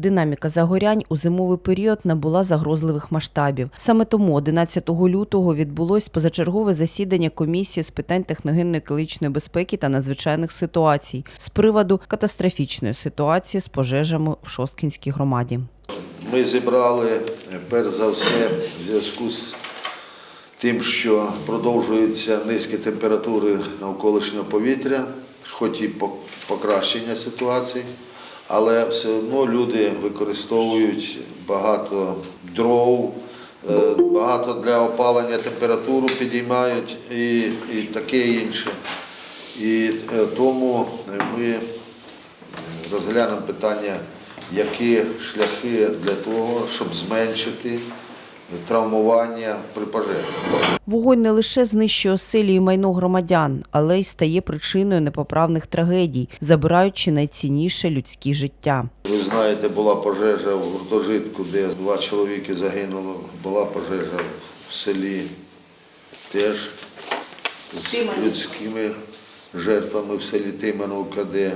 Динаміка загорянь у зимовий період набула загрозливих масштабів. Саме тому 11 лютого відбулось позачергове засідання комісії з питань техногенно-екологічної безпеки та надзвичайних ситуацій з приводу катастрофічної ситуації з пожежами в Шосткінській громаді. Ми зібрали перш за все в зв'язку з тим, що продовжуються низькі температури навколишнього повітря, хоч і по- покращення ситуації, але все одно люди використовують багато дров, е, багато для опалення температуру підіймають і, і таке інше. І е, тому ми розглянемо питання, які шляхи для того, щоб зменшити травмування при пожежі. Вогонь не лише знищує оселі і майно громадян, але й стає причиною непоправних трагедій, забираючи найцінніше людське життя. Ви знаєте, була пожежа в гуртожитку, де два чоловіки загинуло. Була пожежа в селі теж з людськими жертвами в селі Тимановка, де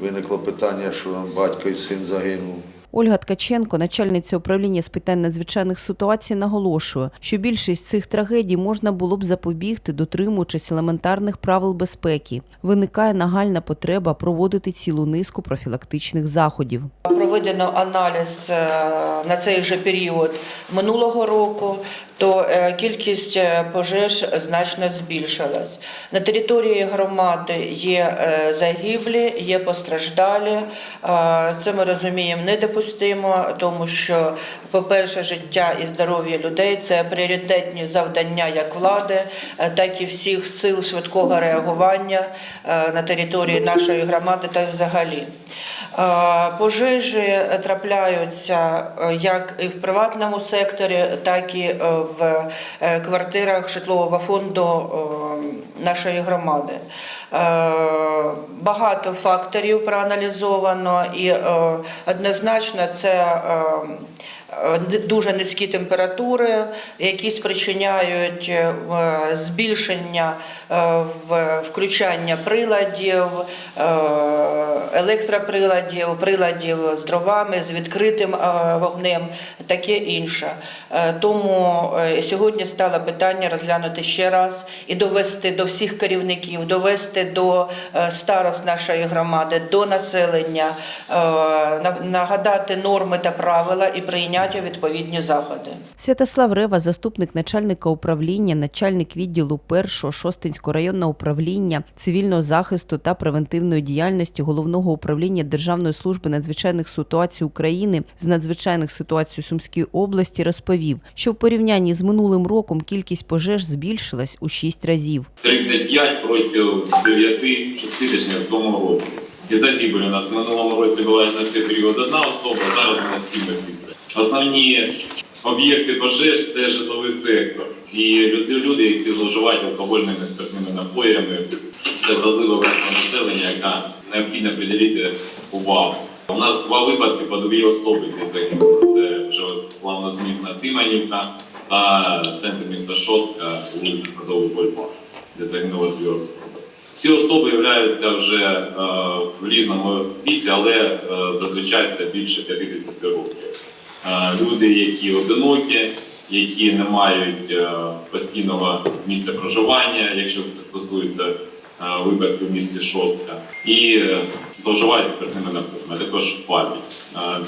виникло питання, що батько і син загинув. Ольга Ткаченко, начальниця управління з питань надзвичайних ситуацій, наголошує, що більшість цих трагедій можна було б запобігти, дотримуючись елементарних правил безпеки. Виникає нагальна потреба проводити цілу низку профілактичних заходів. Проведено аналіз е, на цей же період минулого року, то е, кількість е, пожеж значно збільшилась. На території громади є загиблі, є постраждалі. Це ми розуміємо недопустимо, тому що, по-перше, життя і здоров'я людей це пріоритетні завдання як влади, е, так і всіх сил швидкого реагування е, на території нашої громади та взагалі. Е, Пожежі трапляються як і в приватному секторі, так і в квартирах житлового фонду нашої громади. Багато факторів проаналізовано, і е, однозначно це е, дуже низькі температури, які спричиняють е, збільшення е, включання приладів, е, електроприладів, приладів з дровами, з відкритим е, вогнем, таке інше. Е, Тому е, сьогодні стало питання розглянути ще раз і довести до всіх керівників, довести до е, старост нашої громади, до населення, е, нагадати норми та правила і прийняти відповідні заходи. Святослав Рева, заступник начальника управління, начальник відділу першого Шостинського районного управління цивільного захисту та превентивної діяльності головного управління Державної служби надзвичайних ситуацій України з надзвичайних ситуацій у Сумській області, розповів, що в порівнянні з минулим роком кількість пожеж збільшилась у шість разів. 35 проти 9 6 в тому році. І загибель у нас в минулому році була на цей період одна особа, зараз у нас 7 осіб. Основні об'єкти пожеж це житловий сектор. І люди, люди які зловживають алкогольними спиртними напоями, це вразлива верства населення, яка необхідно приділити увагу. У нас два випадки по дві особи, загинули. Це вже славнозвісна Тиманівка та центр міста Шостка, вулиця Садовий Бульвар, де загинули дві особи. Всі особи являються вже е, в різному віці, але е, зазвичай це більше 50 років. Е, люди, які одинокі, які не мають е, постійного місця проживання, якщо це стосується е, випадків в місті Шостка, і зловживають спиртними напоями, також в пабі.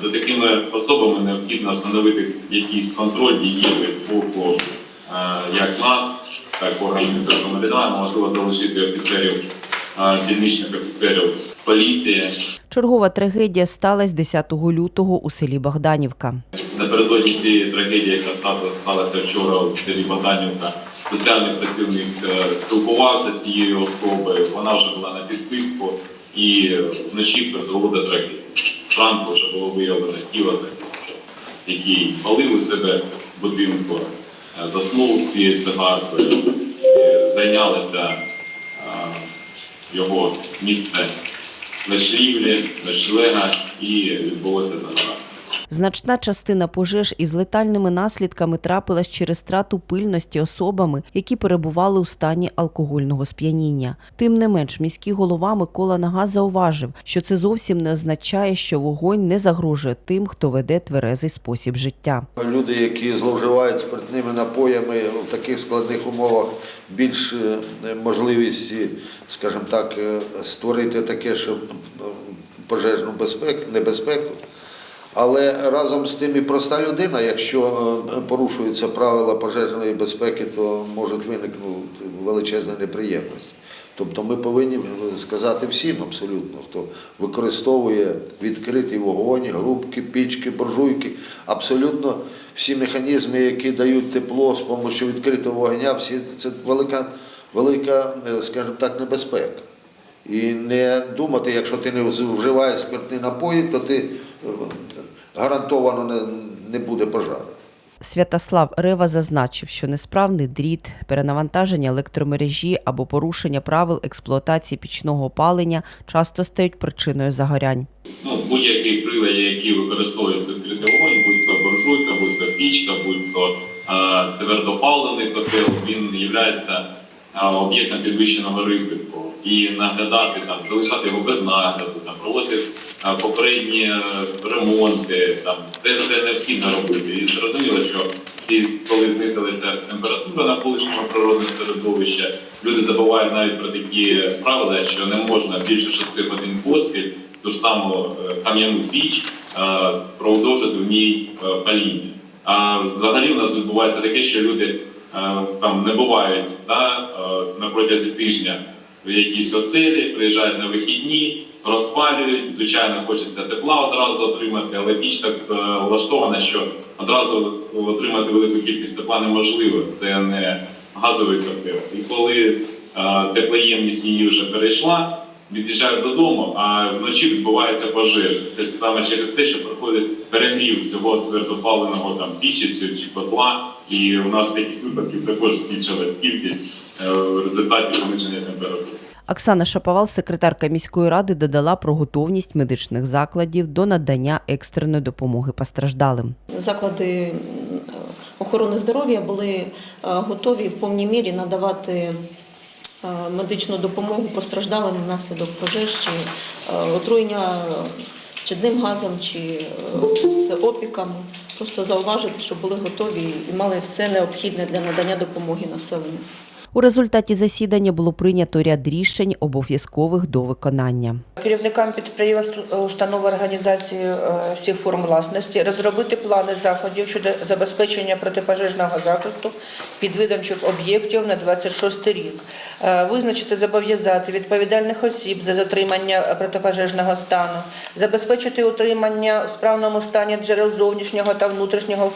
За такими особами необхідно встановити якийсь контроль дії з боку як нас, так органів місцевого самоврядування, можливо залишити офіцерів, дільничних офіцерів поліції. Чергова трагедія сталася 10 лютого у селі Богданівка. Напередодні цієї трагедії, яка сталася вчора в селі Богданівка, соціальний працівник е, спілкувався з цією особою. Вона вже була на підпитку і вночі призвело до трагедії. Вже було виявлено тіло загиблого, який палив у себе в будинку, е, заснув цією цигаркою, зайнялося е, його місце ночлівлі, ночлега і відбулося загорання. Значна частина пожеж із летальними наслідками трапилась через страту пильності особами, які перебували у стані алкогольного сп'яніння. Тим не менш, міський голова Микола Нага зауважив, що це зовсім не означає, що вогонь не загрожує тим, хто веде тверезий спосіб життя. Люди, які зловживають спиртними напоями в таких складних умовах, більш е, можливості, скажімо так, е, створити таке, щоб е, пожежну безпеку, небезпеку. Але разом з тим і проста людина, якщо е, порушуються правила пожежної безпеки, то можуть виникнути величезні неприємності. Тобто ми повинні сказати всім абсолютно, хто використовує відкритий вогонь, грубки, пічки, буржуйки, абсолютно всі механізми, які дають тепло з допомогою відкритого вогня, всі це велика, велика, е, скажімо так, небезпека. І не думати, якщо ти не вживаєш спиртні напої, то ти е, гарантовано не, не буде пожару. Святослав Рева зазначив, що несправний дріт, перенавантаження електромережі або порушення правил експлуатації пічного опалення часто стають причиною загорянь. Ну, будь-який прилад, який використовують відкритий вогонь, будь то буржуйка, будь то пічка, будь то е, твердопаливний котел, він є об'єктом підвищеного ризику. І наглядати там, залишати його без нагляду, там проводити попередні е, ремонти, там це все необхідно робити. І зрозуміло, що ті, коли знизилася температура навколишнього природного середовища, люди забувають навіть про такі правила, що не можна більше 6 годин поспіль ту ж саму е, кам'яну піч е, продовжити в ній паління. А взагалі у нас відбувається таке, що люди там не бувають да, е, на протязі тижня в якійсь оселі, приїжджають на вихідні, розпалюють. Звичайно, хочеться тепла одразу отримати, але піч так е, влаштована, що одразу отримати велику кількість тепла неможливо. Це не газовий котел. І коли е, теплоємність її вже перейшла, від'їжджають додому, а вночі відбувається пожежа. Це саме через те, що проходить перегрів цього твердопаленого там пічі чи котла. І у нас таких випадків також збільшилась кількість е, в результаті пониження температури. Оксана Шаповал, секретарка міської ради, додала про готовність медичних закладів до надання екстреної допомоги постраждалим. заклади охорони здоров'я були е, готові в повній мірі надавати е, медичну допомогу постраждалим внаслідок пожеж чи отруєння чадним газом чи з опіками. Просто зауважити, що були готові і мали все необхідне для надання допомоги населенню. У результаті засідання було прийнято ряд рішень, обов'язкових до виконання. Керівникам підприємств, е, установ організації е, всіх форм власності розробити плани заходів щодо забезпечення протипожежного захисту підвідомчих об'єктів на 26 рік, Е, визначити зобов'язати відповідальних осіб за затримання протипожежного стану, забезпечити утримання в справному стані джерел зовнішнього та внутрішнього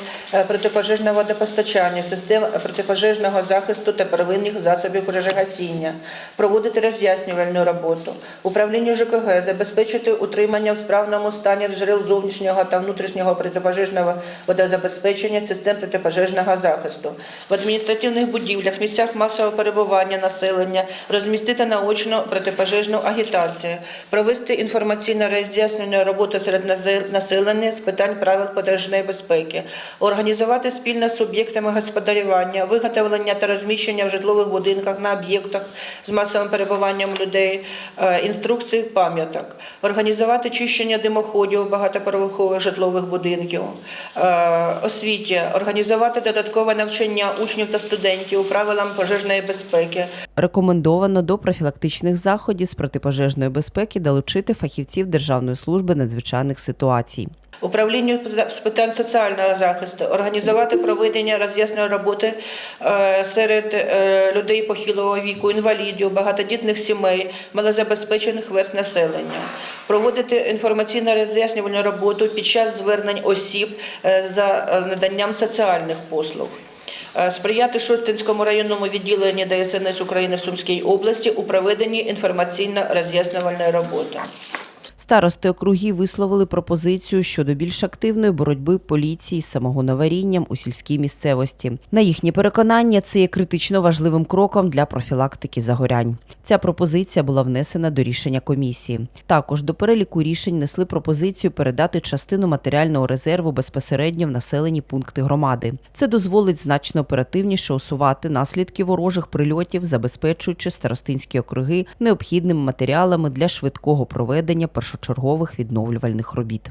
протипожежного водопостачання, систем протипожежного захисту та первинних засобів пожежогасіння, проводити роз'яснювальну роботу, управлінню ЖКГ забезпечити утримання в справному стані джерел зовнішнього та внутрішнього протипожежного водозабезпечення систем протипожежного захисту, в адміністративних будівлях, місцях масового перебування населення розмістити наочну протипожежну агітацію, провести інформаційно роз'яснювальну роботу серед населення з питань правил пожежної безпеки, організувати спільно з суб'єктами господарювання, виготовлення та розміщення в житлових будинках на об'єктах з масовим перебуванням людей, е, інструкції пам'яток, організувати чищення димоходів багатоповерхових житлових будинків, е, освіті, організувати додаткове навчання учнів та студентів правилам пожежної безпеки, Рекомендовано до профілактичних заходів з протипожежної безпеки долучити фахівців Державної служби надзвичайних ситуацій. Управлінню з питань соціального захисту організувати проведення роз'ясної роботи е, серед е, людей похилого віку, інвалідів, багатодітних сімей, малозабезпечених верст населення, проводити інформаційно роз'яснювальну роботу під час звернень осіб е, за наданням соціальних послуг. Сприяти Шостинському районному відділенні ДСНС України в Сумській області у проведенні інформаційно-роз'яснювальної роботи. Старости округів висловили пропозицію щодо більш активної боротьби поліції з самогоноварінням у сільській місцевості. На їхнє переконання, це є критично важливим кроком для профілактики загорянь. Ця пропозиція була внесена до рішення комісії. Також до переліку рішень несли пропозицію передати частину матеріального резерву безпосередньо в населені пункти громади. Це дозволить значно оперативніше усувати наслідки ворожих прильотів, забезпечуючи старостинські округи необхідними матеріалами для швидкого проведення першочергових відновлювальних робіт.